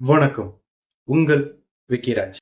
வணக்கம். உங்கள் விக்கிராஜ்.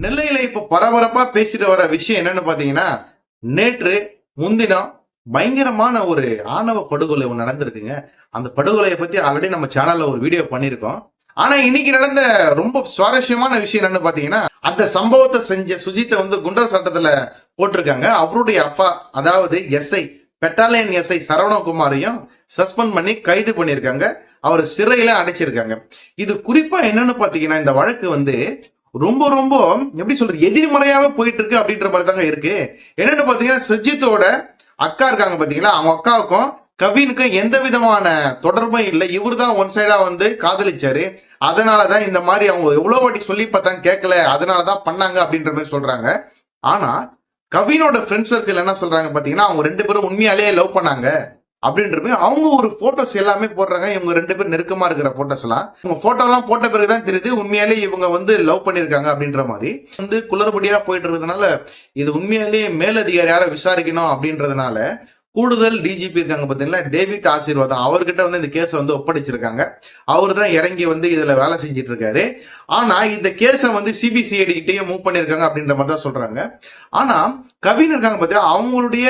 நெல்லையில இப்ப பரபரப்பா பேசிட்டு வர விஷயம் என்னன்னு பாத்தீங்கன்னா நேற்று முன்தினம் பயங்கரமான ஒரு ஆணவ படுகொலை ஒன்று நடந்திருக்குங்க. அந்த படுகொலையை பத்தி ஆல்ரெடி நம்ம சேனல்ல ஒரு வீடியோ பண்ணியிருக்கோம். ஆனா இன்னைக்கு நடந்த ரொம்ப சுவாரஸ்யமான விஷயம் என்னன்னு பாத்தீங்கன்னா அந்த சம்பவத்தை செஞ்ச சுஜித்தை வந்து குண்டர் சட்டத்துல போட்டிருக்காங்க. அவருடைய அப்பா அதாவது எஸ்ஐ பெட்டாலியன் எஸ்ஐ சரவணகுமாரையும் சஸ்பெண்ட் பண்ணி கைது பண்ணியிருக்காங்க. அவர் சிறையில அடைச்சிருக்காங்க. இது குறிப்பா என்னன்னு பாத்தீங்கன்னா இந்த வழக்கு வந்து ரொம்ப ரொம்ப எப்படி சொல்றது எதிர்மறையாவே போயிட்டு இருக்கு அப்படின்ற மாதிரி தாங்க இருக்கு. என்னன்னு பாத்தீங்கன்னா சுஜித்தோட அக்கா இருக்காங்க பாத்தீங்களா? அவங்க அக்காவுக்கும் கவினுக்கு எந்த விதமான தொடர்பும் இல்லை. இவர் தான் ஒன் சைடா வந்து காதலிச்சாரு. அதனாலதான் இந்த மாதிரி அவங்க எவ்வளவு வாட்டி சொல்லி பார்த்தாங்க கேட்கல. அதனாலதான் பண்ணாங்க அப்படின்ற மாதிரி சொல்றாங்க. ஆனா கவினோட ஃப்ரெண்ட் சர்க்கிள் என்ன சொல்றாங்க பாத்தீங்கன்னா அவங்க ரெண்டு பேரும் உண்மையாலேயே லவ் பண்ணாங்க அப்படின்றது அவங்க ஒரு போட்டோஸ் எல்லாமே போடுறாங்க. இவங்க ரெண்டு பேரும் நெருக்கமா இருக்கிற போட்டோஸ் எல்லாம். இவங்க போட்டோ எல்லாம் போட்ட பிறகுதான் தெரியுது உண்மையாலே இவங்க வந்து லவ் பண்ணிருக்காங்க அப்படின்ற மாதிரி. வந்து குளறுபடியா போயிட்டு இருக்கிறதுனால இது உண்மையாலேயே மேலதிகாரி யாரை விசாரிக்கணும் அப்படின்றதுனால கூடுதல் டிஜிபி இருக்காங்க பார்த்தீங்கன்னா டேவிட் ஆசீர்வாதம். அவர்கிட்ட வந்து இந்த கேஸை வந்து ஒப்படைச்சிருக்காங்க. அவர் தான் இறங்கி வந்து இதில் வேலை செஞ்சுட்டு இருக்காரு ஆனால் இந்த கேஸை வந்து சிபிசிஐடி கிட்டயும் மூவ் பண்ணியிருக்காங்க அப்படின்ற மாதிரி தான் சொல்கிறாங்க ஆனால் கவின் இருக்காங்க பார்த்தீங்கன்னா அவங்களுடைய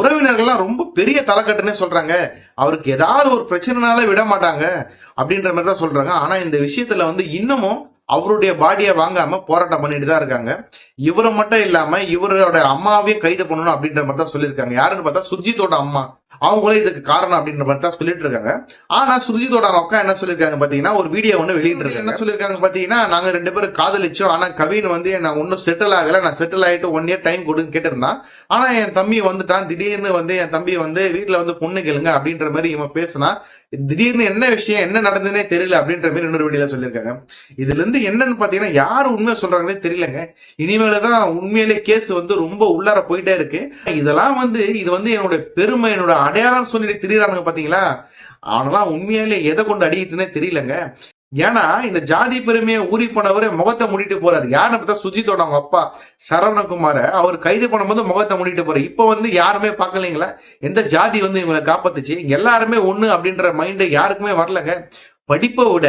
உறவினர்கள்லாம் ரொம்ப பெரிய தலைக்கட்டுன்னே சொல்கிறாங்க அவருக்கு ஏதாவது ஒரு பிரச்சனைனால விட மாட்டாங்க அப்படின்ற மாதிரி தான் சொல்கிறாங்க ஆனால் இந்த விஷயத்தில் வந்து இன்னமும் அவருடைய பாடியை வாங்காம போராட்டம் பண்ணிட்டு தான் இருக்காங்க. இவரை மட்டும் இல்லாம இவரோட அம்மாவையும் கைது பண்ணணும் அப்படின்ற மாதிரி தான் சொல்லியிருக்காங்க. யாருன்னு பார்த்தா சுர்ஜித்தோட அம்மா. அவங்களே இதுக்கு காரணம் அப்படின்ற மாதிரி தான் சொல்லிட்டு இருக்காங்க. ஆனா சுர்ஜித்தோட அக்கா என்ன சொல்லியிருக்காங்க பாத்தீங்கன்னா ஒரு வீடியோ ஒன்று வெளியிட்டு என்ன சொல்லியிருக்காங்க பாத்தீங்கன்னா நாங்க ரெண்டு பேரும் காதலிச்சோம். ஆனா கவின் வந்து நான் ஒன்னும் செட்டில் ஆகல. நான் செட்டில் ஆயிட்டு ஒன் இயர் டைம் கொடுன்னு கேட்டிருந்தான். ஆனா என் தம்பி வந்துட்டான். திடீர்னு வந்து என் தம்பி வந்து வீட்டுல வந்து பொண்ணு கேளுங்க அப்படின்ற மாதிரி இவன் பேசினா திடீர்னு என்ன விஷயம் என்ன நடந்ததுன்னே தெரியல அப்படின்ற மாதிரி இன்னொரு வீடியோல சொல்லியிருக்காங்க. இதுல இருந்து என்னன்னு பாத்தீங்கன்னா யார் உண்மை சொல்றாங்கன்னே தெரியலங்க. இனிமேல தான் உண்மையிலே கேஸ் வந்து ரொம்ப உள்ளார போயிட்டே இருக்கு. இதெல்லாம் வந்து இது வந்து என்னோட பெருமை என்னோட அடையாளம் சொல்லிட்டு திரியிறானுங்க பாத்தீங்களா? அவனெல்லாம் உண்மையிலே எதை கொண்டு அடிக்குதுன்னே தெரியலங்க. ஏன்னா இந்த ஜாதி பெருமையை ஊறி போனவர் முகத்தை மூடிட்டு போறாரு. யாருன்னு பார்த்தா சுஜித்தோட அவங்க அப்பா சரவணகுமார. அவர் கைது பண்ணும்போது முகத்தை மூடிட்டு போறாரு. இப்போ வந்து யாருமே பார்க்கலீங்களா? எந்த ஜாதி வந்து இவங்களை காப்பாத்துச்சு? எல்லாருமே ஒண்ணு அப்படின்ற மைண்டு யாருக்குமே வரலங்க. படிப்பை விட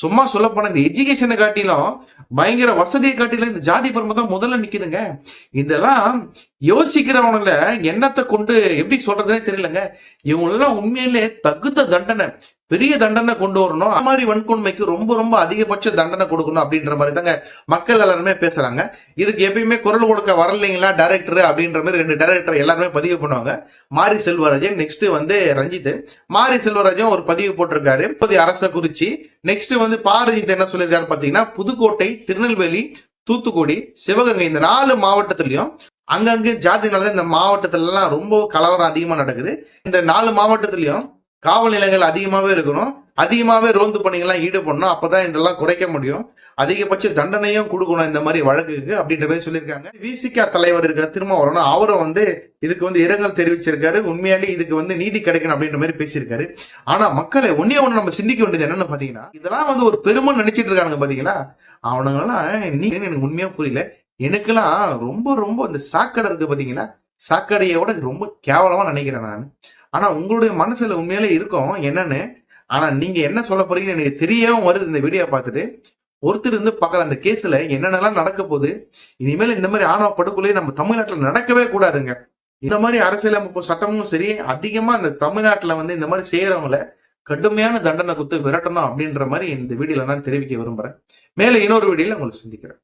சும்மா சொல்ல போன இந்த எஜுகேஷனை காட்டிலும் பயங்கர வசதியை காட்டிலும் இந்த ஜாதி பெருமை தான் முதல்ல நிக்குதுங்க. இதெல்லாம் யோசிக்கிறவங்கள எண்ணத்தை கொண்டு எப்படி சொல்றதுன்னே தெரியலங்க. இவங்களெல்லாம் உண்மையிலே தகுந்த தண்டனை. பெரிய தண்டனை கொண்டு வரணும். அந்த மாதிரி வன்கொடுமைக்கு ரொம்ப ரொம்ப அதிகபட்ச தண்டனை கொடுக்கணும் அப்படின்ற மாதிரி தாங்க மக்கள் எல்லாருமே பேசுறாங்க. இதுக்கு எப்பயுமே குரல் கொடுக்க வரலைங்களா டைரக்டர் அப்படின்ற மாதிரி ரெண்டு டைரக்டர் எல்லாருமே பதிவு பண்ணுவாங்க. மாரி செல்வராஜன் நெக்ஸ்ட் வந்து ரஞ்சித். மாரி செல்வராஜன் ஒரு பதிவு போட்டிருக்காரு. இப்போதைய அரச குறிச்சி. நெக்ஸ்ட் வந்து பாரஜித் என்ன சொல்லியிருக்காரு பாத்தீங்கன்னா புதுக்கோட்டை திருநெல்வேலி தூத்துக்குடி சிவகங்கை இந்த நாலு மாவட்டத்திலையும் அங்கங்கே ஜாதினால இந்த மாவட்டத்துல எல்லாம் ரொம்ப கலவரம் அதிகமா நடக்குது. இந்த நாலு மாவட்டத்திலையும் காவல் நிலையங்கள் அதிகமாகவே இருக்கணும். அதிகமாகவே ரோந்து பணிகள்லாம் ஈடுபடணும். அப்பதான் இதெல்லாம் குறைக்க முடியும். அதிகபட்ச தண்டனையும் கொடுக்கணும் இந்த மாதிரி வழக்குக்கு அப்படின்ற மாதிரி சொல்லியிருக்காங்க. விசிகா தலைவர் இருக்க திரும்ப வரணும். அவரும் வந்து இதுக்கு வந்து இரங்கல் தெரிவிச்சிருக்காரு. உண்மையாலே இதுக்கு வந்து நீதி கிடைக்கணும் அப்படின்ற மாதிரி பேசியிருக்காரு. ஆனா மக்களை ஒன்னே ஒன்று நம்ம சிந்திக்க வேண்டியது என்னன்னு பாத்தீங்கன்னா இதெல்லாம் வந்து ஒரு பெருமை நினைச்சிட்டு இருக்காங்க பாத்தீங்களா? அவனுங்கெல்லாம் நீ எனக்கு உண்மையா புரியல. எனக்கெல்லாம் ரொம்ப ரொம்ப அந்த சாக்கடை இருக்கு பாத்தீங்களா? சாக்கடையோட ரொம்ப கேவலமா நினைக்கிறேன் நான். ஆனா உங்களுடைய மனசுல உண்மையிலே இருக்கும் என்னன்னு. ஆனா நீங்க என்ன சொல்ல போறீங்கன்னு எனக்கு தெரியவும் வருது இந்த வீடியோ பார்த்துட்டு. ஒருத்தர் இருந்து பார்க்கல அந்த கேஸ்ல என்னென்னலாம் நடக்க போகுது. இனிமேல் இந்த மாதிரி ஆணவ படுகொலை நம்ம தமிழ்நாட்டில் நடக்கவே கூடாதுங்க. இந்த மாதிரி அரசியலமைப்பு சட்டமும் சரி அதிகமா அந்த தமிழ்நாட்டில் வந்து இந்த மாதிரி செய்யறவங்கள கடுமையான தண்டனை குத்து விரட்டணும் அப்படின்ற மாதிரி இந்த வீடியோல நான் தெரிவிக்க விரும்புறேன். மேலே இன்னொரு வீடியோல உங்களை சந்திக்கிறேன்.